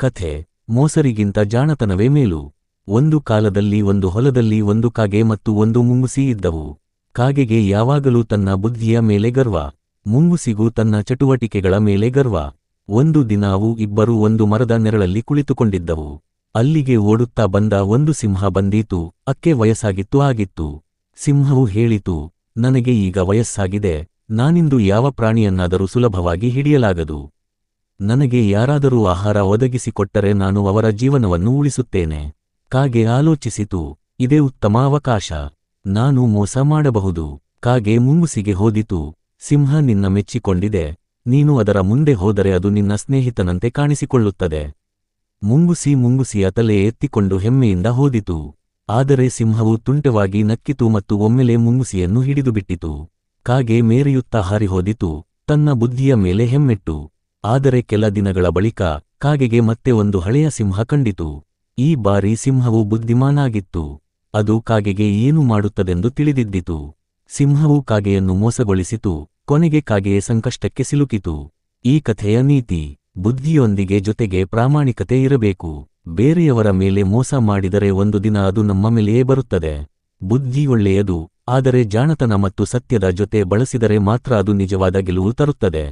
ಕಥೆ, ಮೋಸರಿಗಿಂತ ಜಾಣತನವೇ ಮೇಲು. ಒಂದು ಕಾಲದಲ್ಲಿ ಒಂದು ಹೊಲದಲ್ಲಿ ಒಂದು ಕಾಗೆ ಮತ್ತು ಒಂದು ಮುಂಗುಸಿ ಇದ್ದವು. ಕಾಗೆಗೆ ಯಾವಾಗಲೂ ತನ್ನ ಬುದ್ಧಿಯ ಮೇಲೆ ಗರ್ವ ಮುಂಗುಸಿಗೂ ತನ್ನ ಚಟುವಟಿಕೆಗಳ ಮೇಲೆ ಗರ್ವ. ಒಂದು ದಿನ ಅವು ಇಬ್ಬರೂ ಒಂದು ಮರದ ನೆರಳಲ್ಲಿ ಕುಳಿತುಕೊಂಡಿದ್ದವು. ಅಲ್ಲಿಗೆ ಓಡುತ್ತಾ ಬಂದ ಒಂದು ಸಿಂಹ ಬಂದೀತು, ಅಕ್ಕೆ ವಯಸ್ಸಾಗಿತ್ತು ಆಗಿತ್ತು. ಸಿಂಹವು ಹೇಳಿತು, ನನಗೆ ಈಗ ವಯಸ್ಸಾಗಿದೆ, ನಾನಿಂದು ಯಾವ ಪ್ರಾಣಿಯನ್ನಾದರೂ ಸುಲಭವಾಗಿ ಹಿಡಿಯಲಾಗದು. ನನಗೆ ಯಾರಾದರೂ ಆಹಾರ ಒದಗಿಸಿಕೊಟ್ಟರೆ ನಾನು ಅವರ ಜೀವನವನ್ನು ಉಳಿಸುತ್ತೇನೆ. ಕಾಗೆ ಆಲೋಚಿಸಿತು, ಇದೇ ಉತ್ತಮ ಅವಕಾಶ. ನಾನು ಮೋಸ ಮಾಡಬಹುದು. ಕಾಗೆ ಮುಂಗುಸಿಗೆ ಹೋದಿತು. ಸಿಂಹ ನಿನ್ನ ಮೆಚ್ಚಿಕೊಂಡಿದೆ. ನೀನು ಅದರ ಮುಂದೆ ಹೋದರೆ ಅದು ನಿನ್ನ ಸ್ನೇಹಿತನಂತೆ ಕಾಣಿಸಿಕೊಳ್ಳುತ್ತದೆ. ಮುಂಗುಸಿ ಮುಂಗುಸಿಯ ತಲೆ ಎತ್ತಿಕೊಂಡು ಹೆಮ್ಮೆಯಿಂದ ಹೋದಿತು. ಆದರೆ ಸಿಂಹವು ತುಂಟವಾಗಿ ನಕ್ಕಿತು ಮತ್ತು ಒಮ್ಮೆಲೆ ಮುಂಗುಸಿಯನ್ನು ಹಿಡಿದುಬಿಟ್ಟಿತು. ಕಾಗೆ ಮೇರೆಯುತ್ತಾ ಹಾರಿಹೋದಿತು ತನ್ನ ಬುದ್ಧಿಯ ಮೇಲೆ ಹೆಮ್ಮೆಟ್ಟು. ಆದರೆ ಕೆಲ ದಿನಗಳ ಬಳಿಕ ಕಾಗೆಗೆ ಮತ್ತೆ ಒಂದು ಹಳೆಯ ಸಿಂಹ ಕಂಡಿತು. ಈ ಬಾರಿ ಸಿಂಹವು ಬುದ್ಧಿಮಾನಾಗಿತ್ತು. ಅದು ಕಾಗೆಗೆ ಏನು ಮಾಡುತ್ತದೆಂದು ತಿಳಿದಿದ್ದಿತು. ಸಿಂಹವು ಕಾಗೆಯನ್ನು ಮೋಸಗೊಳಿಸಿತು. ಕೊನೆಗೆ ಕಾಗೆಯೇ ಸಂಕಷ್ಟಕ್ಕೆ ಸಿಲುಕಿತು. ಈ ಕಥೆಯ ನೀತಿ, ಬುದ್ಧಿಯೊಂದಿಗೆ ಜೊತೆಗೆ ಪ್ರಾಮಾಣಿಕತೆ ಇರಬೇಕು. ಬೇರೆಯವರ ಮೇಲೆ ಮೋಸ ಮಾಡಿದರೆ ಒಂದು ದಿನ ಅದು ನಮ್ಮ ಮೇಲೆಯೇ ಬರುತ್ತದೆ. ಬುದ್ಧಿ ಒಳ್ಳೆಯದು, ಆದರೆ ಜಾಣತನ ಮತ್ತು ಸತ್ಯದ ಜೊತೆ ಬಳಸಿದರೆ ಮಾತ್ರ ಅದು ನಿಜವಾದ ಗೆಲುವು ತರುತ್ತದೆ.